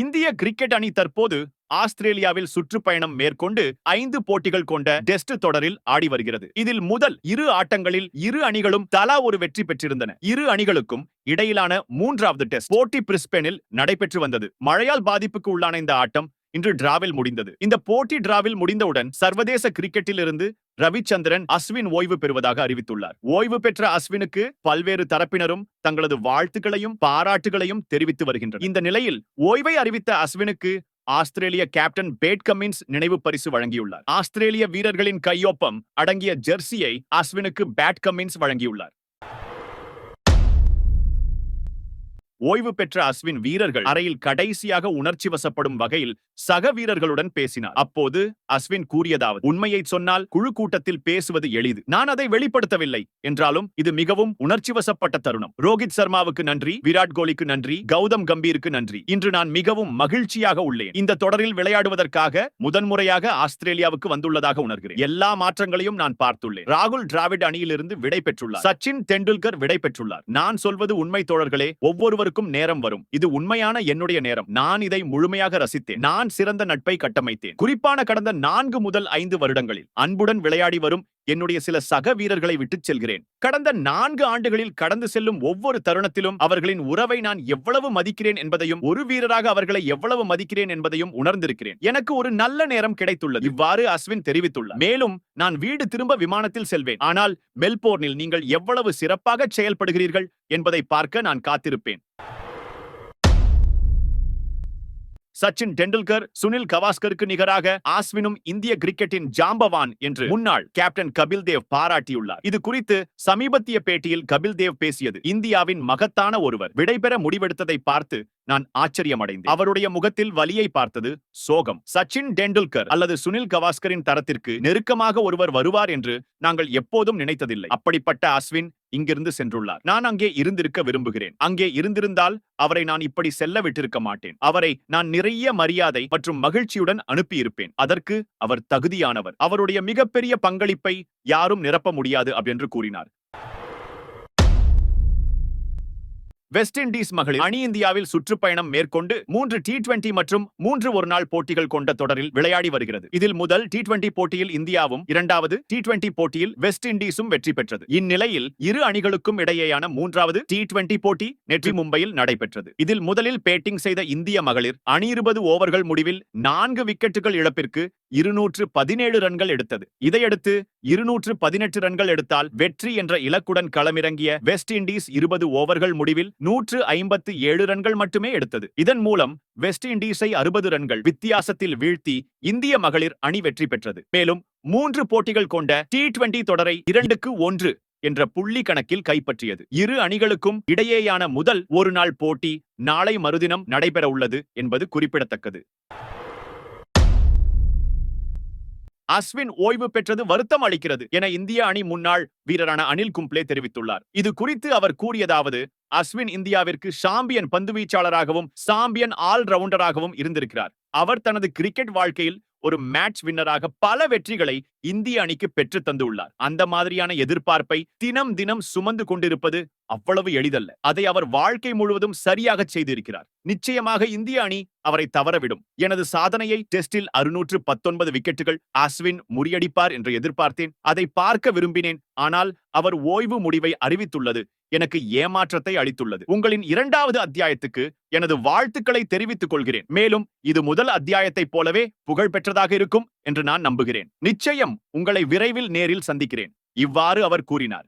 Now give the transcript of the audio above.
இந்திய கிரிக்கெட் அணி தற்போது ஆஸ்திரேலியாவில் சுற்றுப்பயணம் மேற்கொண்டு ஐந்து போட்டிகள் கொண்ட டெஸ்ட் தொடரில் ஆடி வருகிறது. இதில் முதல் இரு ஆட்டங்களில் இரு அணிகளும் தலா ஒரு வெற்றி பெற்றிருந்தன. இரு அணிகளுக்கும் இடையிலான மூன்றாவது டெஸ்ட் போட்டி பிரிஸ்பெனில் நடைபெற்று வந்தது. மழையால் பாதிப்புக்கு உள்ளான இந்த ஆட்டம் இன்று டிராவில் முடிந்தது. இந்த போட்டி டிராவில் முடிந்தவுடன் சர்வதேச கிரிக்கெட்டில் இருந்து ரவிச்சந்திரன் அஸ்வின் ஓய்வு பெறுவதாக அறிவித்துள்ளார். ஓய்வு பெற்ற அஸ்வினுக்கு பல்வேறு தரப்பினரும் தங்களது வாழ்த்துக்களையும் பாராட்டுகளையும் தெரிவித்து வருகின்றனர். இந்த நிலையில் ஓய்வை அறிவித்த அஸ்வினுக்கு ஆஸ்திரேலிய கேப்டன் பேட் கமின்ஸ் நினைவு பரிசு வழங்கியுள்ளார். ஆஸ்திரேலிய வீரர்களின் கையொப்பம் அடங்கிய ஜெர்சியை அஸ்வினுக்கு பேட் கமின்ஸ் வழங்கியுள்ளார். ஓய்வு பெற்ற அஸ்வின் வீரர்கள் அறையில் கடைசியாக உணர்ச்சி வசப்படும் வகையில் சக வீரர்களுடன் பேசினார். அப்போது அஸ்வின் கூறியதாவது உண்மையை சொன்னால் குழு கூட்டத்தில் பேசுவது எளிது. நான் அதை வெளிப்படுத்தவில்லை. என்றாலும் இது மிகவும் உணர்ச்சி வசப்பட்ட தருணம். ரோஹித் சர்மாவுக்கு நன்றி. விராட் கோலிக்கு நன்றி. கௌதம் கம்பீருக்கு நன்றி. இன்று நான் மிகவும் மகிழ்ச்சியாக உள்ளேன். இந்த தொடரில் விளையாடுவதற்காக முதன்முறையாக ஆஸ்திரேலியாவுக்கு வந்துள்ளதாக உணர்கிறேன். எல்லா மாற்றங்களையும் நான் பார்த்துள்ளேன். ராகுல் டிராவிட் அணியிலிருந்து விடை பெற்றுள்ளார். சச்சின் தெண்டுல்கர் விடை பெற்றுள்ளார். நான் சொல்வது உண்மை தோழர்களே ஒவ்வொருவருக்கும் நேரம் வரும். இது உண்மையான என்னுடைய நேரம். நான் இதை முழுமையாக ரசித்தேன். நான் சிறந்த நட்பை கட்டமைத்தேன். குறிப்பான கடந்த நான்கு முதல் ஐந்து வருடங்களில் அன்புடன் விளையாடி வரும் என்னுடைய சில சக வீரர்களை விட்டுச் செல்கிறேன். கடந்த நான்கு ஆண்டுகளில் கடந்து செல்லும் ஒவ்வொரு தருணத்திலும் அவர்களின் உறவை நான் எவ்வளவு மதிக்கிறேன் என்பதையும் ஒரு வீரராக அவர்களை எவ்வளவு மதிக்கிறேன் என்பதையும் உணர்ந்திருக்கிறேன். எனக்கு ஒரு நல்ல நேரம் கிடைத்துள்ளது. இவ்வாறு அஸ்வின் தெரிவித்துள்ளார். மேலும் நான் வீடு திரும்ப விமானத்தில் செல்வேன். ஆனால் மெல்போர்னில் நீங்கள் எவ்வளவு சிறப்பாக செயல்படுகிறீர்கள் என்பதை பார்க்க நான் காத்திருப்பேன். சச்சின் டெண்டுல்கர் சுனில் கவாஸ்கருக்கு நிகராக ஆஸ்வினும் இந்திய கிரிக்கெட்டின் ஜாம்பவான் என்று முன்னாள் கேப்டன் கபில் தேவ் பாராட்டியுள்ளார். இது குறித்து சமீபத்திய பேட்டியில் கபில் தேவ் பேசியது இந்தியாவின் மகத்தான ஒருவர். விடைபெற முடிவெடுத்ததை பார்த்து நான் ஆச்சரியமடைந்தேன். அவருடைய முகத்தில் வலியை பார்த்தது சோகம். சச்சின் டெண்டுல்கர் அல்லது சுனில் கவாஸ்கரின் தரத்திற்கு நெருக்கமாக ஒருவர் வருவார் என்று நாங்கள் எப்போதும் நினைத்ததில்லை. அப்படிப்பட்ட அஸ்வின் இங்கிருந்து சென்றுள்ளார். நான் அங்கே இருந்திருக்க விரும்புகிறேன். அங்கே இருந்திருந்தால் அவரை நான் இப்படி செல்ல விட்டிருக்க மாட்டேன். அவரை நான் நிறைய மரியாதை மற்றும் மகிழ்ச்சியுடன் அனுப்பியிருப்பேன். அதற்கு அவர் தகுதியானவர். அவருடைய மிகப்பெரிய பங்களிப்பை யாரும் நிரப்ப முடியாது என்று கூறினார். வெஸ்ட் இண்டீஸ் மகளிர் அணி இந்தியாவில் சுற்றுப்பயணம் மேற்கொண்டு மூன்று டி டுவெண்டி மற்றும் மூன்று ஒருநாள் போட்டிகள் கொண்ட தொடரில் விளையாடி வருகிறது. இதில் முதல் டி டுவெண்டி போட்டியில் இந்தியாவும் இரண்டாவது டி டுவெண்டி போட்டியில் வெஸ்ட் இண்டீஸும் வெற்றி பெற்றது. இந்நிலையில் இரு அணிகளுக்கும் இடையேயான மூன்றாவது டி டுவெண்டி போட்டி நேற்று மும்பையில் நடைபெற்றது. இதில் முதலில் பேட்டிங் செய்த இந்திய மகளிர் அணி இருபது ஓவர்கள் முடிவில் நான்கு விக்கெட்டுகள் இழப்பிற்கு இருநூற்று பதினேழு ரன்கள் எடுத்தது. இதையடுத்து இருநூற்று பதினெட்டு ரன்கள் எடுத்தால் வெற்றி என்ற இலக்குடன் களமிறங்கிய வெஸ்ட் இண்டீஸ் இருபது ஓவர்கள் முடிவில் நூற்று ஐம்பத்து ஏழு ரன்கள் மட்டுமே எடுத்தது. இதன் மூலம் வெஸ்ட் இண்டீஸை அறுபது ரன்கள் வித்தியாசத்தில் வீழ்த்தி இந்திய மகளிர் அணி வெற்றி பெற்றது. மேலும் மூன்று போட்டிகள் கொண்ட டி டுவெண்டி தொடரை இரண்டுக்கு ஒன்று என்ற புள்ளி கணக்கில் கைப்பற்றியது. இரு அணிகளுக்கும் இடையேயான முதல் ஒரு நாள் போட்டி நாளை மறுதினம் நடைபெற உள்ளது என்பது குறிப்பிடத்தக்கது. அஸ்வின் ஓய்வு பெற்றது வருத்தம் அளிக்கிறது என இந்திய அணி முன்னாள் வீரரான அனில் கும்ப்ளே தெரிவித்துள்ளார். இது குறித்து அவர் கூறியதாவது அஸ்வின் இந்தியாவிற்கு சாம்பியன் பந்துவீச்சாளராகவும் சாம்பியன் ஆல்ரவுண்டராகவும் இருந்திருக்கிறார். அவர் தனது கிரிக்கெட் வாழ்க்கையில் ஒரு மேட்ச் வின்னராக பல வெற்றிகளை இந்திய அணிக்கு பெற்று தந்துள்ளார். அந்த மாதிரியான எதிர்பார்ப்பை தினம் தினம் சுமந்து கொண்டிருப்பது அவ்வளவு எளிதல்ல. அதை அவர் வாழ்க்கை முழுவதும் சரியாக செய்திருக்கிறார். நிச்சயமாக இந்திய அணி அவரை தவறவிடும். எனது சாதனையை டெஸ்டில் அறுநூற்று பத்தொன்பது விக்கெட்டுகள் அஸ்வின் முறியடிப்பார் என்று எதிர்பார்த்தேன். அதை பார்க்க விரும்பினேன். ஆனால் அவர் ஓய்வு முடிவை அறிவித்துள்ளது. எனக்கு ஏமாற்றத்தை அளித்துள்ளது. உங்களின் இரண்டாவது அத்தியாயத்துக்கு எனது வாழ்த்துக்களை தெரிவித்துக் கொள்கிறேன். மேலும் இது முதல் அத்தியாயத்தைப் போலவே புகழ் பெற்றதாக இருக்கும். என்று நான் நம்புகிறேன். நிச்சயம் உங்களை விரைவில் நேரில் சந்திக்கிறேன். இவ்வாறு அவர் கூறினார்.